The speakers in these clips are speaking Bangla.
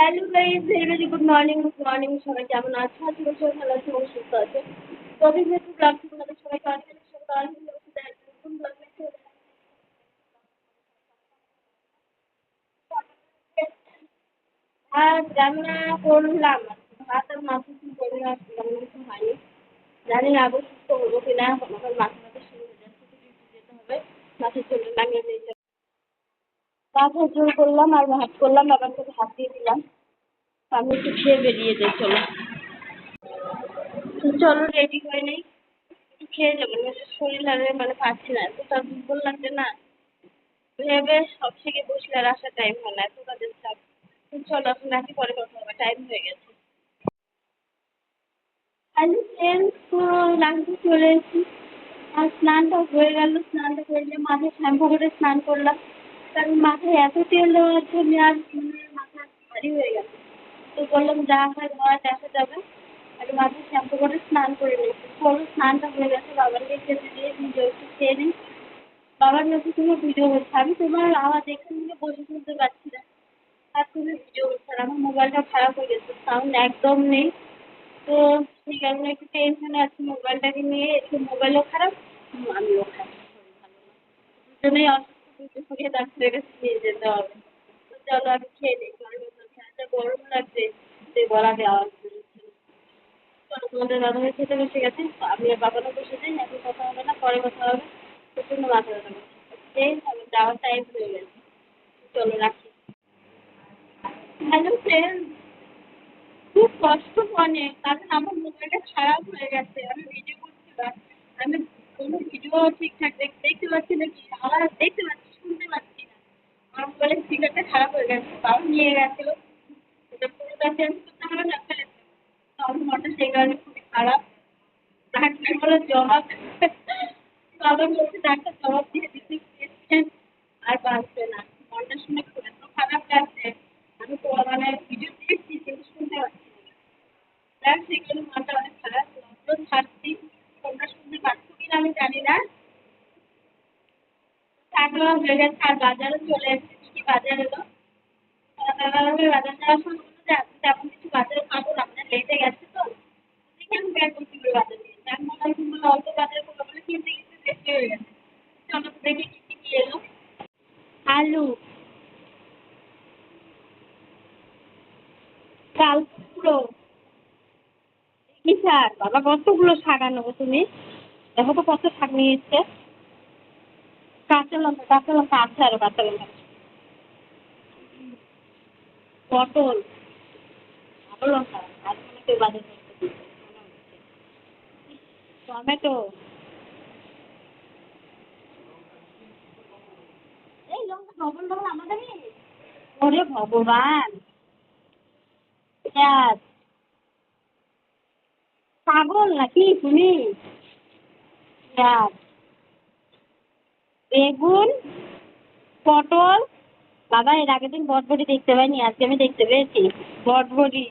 Hello guys very good morning good morning সবাই কেমন আছো? আজকে সবাই ভালো আছে সুস্থ আছে। তো আমি যেহেতু ব্লগ থেকে তোমাদের সবাইকে অনেক অনেক স্বাগত অনেক। নতুন ব্লগ আর রান্না করলাম। ভাত আর মাছ কিছু করে রাখছিলাম কিছু হয়নি। জানি না, আবার সুস্থ হব কিনা, আমার মাথা ব্যথা শুরু হয়ে যাচ্ছে ডিউটি যেতে হবে। মাছের জন্য নামিয়ে দিয়ে যাব মাছের করলাম আর ভাত করলাম বাবাকে ভাত দিয়ে দিলাম। আমি একটু খেয়ে বেরিয়ে যাই, চলো। চলো রেডি হয়ে নেই। একটু খেয়ে যাব শরীর আর মানে পাচ্ছি না। এতটা দুর্বল লাগছে না, ভেবে সব থেকে বসলে আর আসার টাইম হয় না এত কাজের চাপ। চলো, এখন রাখি, পরে কথা হবে। টাইম হয়ে গেছে। হ্যালো ফ্রেন্ডস তো রাখতে চলে এসেছি। আর স্নানটা হয়ে গেল, স্নানটা করলে মাথায় শ্যাম্পু করে স্নান করলাম। কারণ মাথায় এত তেল দেওয়ার জন্য আর মাথা ভারী হয়ে গেছে। তো বললাম, যা হয় দেওয়া দেখা যাবে। আর মাথায় শ্যাম্পু করে স্নান করে নিয়েছি চলো স্নানটা হয়ে গেছে, বাবাকে খেতে দিয়ে ভিডিও একটু খেয়ে নিই। বাবার কাছে তুমি ভিডিও করছে আমি তোমার আওয়াজ এখান থেকে বসে শুনতে পাচ্ছি না। আর তুমি ভিডিও করছ আর আমার মোবাইলটা খারাপ হয়ে গেছে। সাউন্ড একদম নেই। তো সেই কারণে একটু টেনশনে আছি। মোবাইলটাকে নিয়ে, একটু মোবাইলও খারাপ, আমিও খারাপ। না দুজনেই অসুস্থ। দুজনকে ডাক্তারের কাছে নিয়ে যেতে হবে। চলো আমি খেয়ে নিই গরম গরম লাগছে যে বেরোচ্ছে। চলো তোমাদের দাদাভাই খেতে বসে গেছে আমি আর বাবারও বসে যাই, এখন কথা হবে না, পরে কথা হবে। প্রচণ্ড মাথা ব্যথা করছে যাওয়ার টাইম হয়ে গেছে। চলো রাখি। হ্যালো ফ্রেন্ড খুব কষ্ট অনেক কারণ আমার মোবাইলটা খারাপ হয়ে গেছে। আমি ভিডিও করছিলাম, আমি কোনো ভিডিও ঠিকঠাক দেখ, দেখতে পাচ্ছি না কি আওয়াজ দেখতে পাচ্ছি শুনতে পাচ্ছি না আমার মোবাইলের আমি তো মানে ভিডিও দেখছি, কিন্তু শুনতে পাচ্ছি না। সেই কারণে মনটা অনেক খারাপ। ছাড়ছি। শুনতে পাচ্ছ আমি জানি না। টাকা হয়ে গেছে আর বাজারে চলে এসেছি। কি বাজার এলো? দাদাভাই বাজার যাওয়ার সময় বলল যে আজকে তেমন কিছু বাজারে খাব না, আপনার লেটে গেছে তো। দেখে আমি বের করছি করে বাজার নিয়ে যাক মনে হয় তুমি অল্প বাজার করব বলে কিনতে কিনতে বেশি হয়ে গেছে। চলো দেখি কি কি নিয়ে এলো। আলু। চাল কুমড়ো কি শাক বাবা কতগুলো শাক আনব তুমি? দেখো তো কত শাক নিয়ে এসছে। কাঁচা লঙ্কা কাঁচা লঙ্কা আছে আরও, কাঁচা লঙ্কা পটল লঙ্কা টমেটো। এই লঙ্কা ডবল ডবল আমাদেরই? ওরে ভগবান। পেঁয়াজ। পাগল নাকি তুমি? পেঁয়াজ। বেগুন, পটল বাবা, এর আগের দিন বটবটি দেখতে পাইনি, আজকে আমি দেখতে পেয়েছি। বটবটি।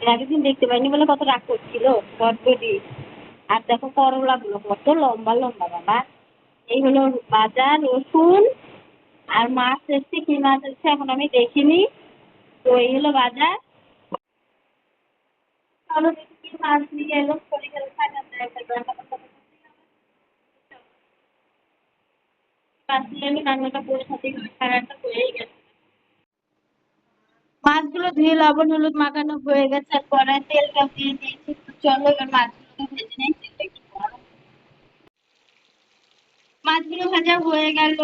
এর আগের দিন দেখতে পাইনি বলে কত রাগ করছিল, বটবটি। আর দেখো করলাগুলো কত লম্বা লম্বা বাবা। এই হলো বাজার, রসুন আর মাছ এসছে, কি মাছ এসছে এখন আমি দেখিনি। তো এই হলো বাজার। মাছ নিয়ে এলো। শরীর খারাপ নিয়ে আমি মাছগুলো ধুয়ে লবণ, হলুদ মাখানো হয়ে গেছে, আর কড়াই তেলটা দিয়ে দিয়েছি। চলো এবার মাছগুলো ভেজে নিই মাছগুলো ভাজা হয়ে গেল।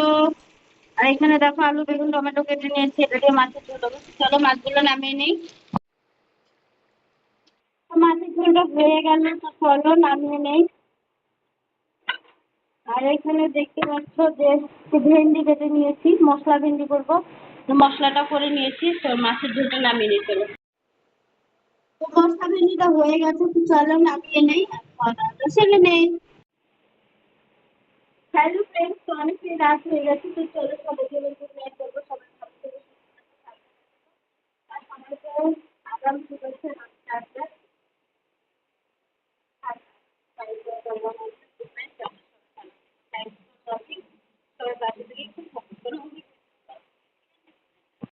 আর এখানে দেখো আলু, বেগুন, টমেটো কেটে নিয়েছি, এটা দিয়ে মাছের ঝোল হবে চলো মাছগুলো নামিয়ে নিই। মাছের ঝোলটা হয়ে গেল, তো চলো নামিয়ে নেই। আর এখানে দেখতে পাচ্ছ যে ভেন্ডি কেটে নিয়েছি, মশলা ভেন্ডি করব। মশলাটা করে নিয়েছি, তো মাছের ঝোলটা নামিয়ে নিয়ে চলো তো মশলা ভেন্ডিটা হয়ে গেছে, তো চলো নামিয়ে নেই নেই। হ্যালো ফ্রেন্ডস তো অনেকটাই রাত হয়ে গেছে, তো চলো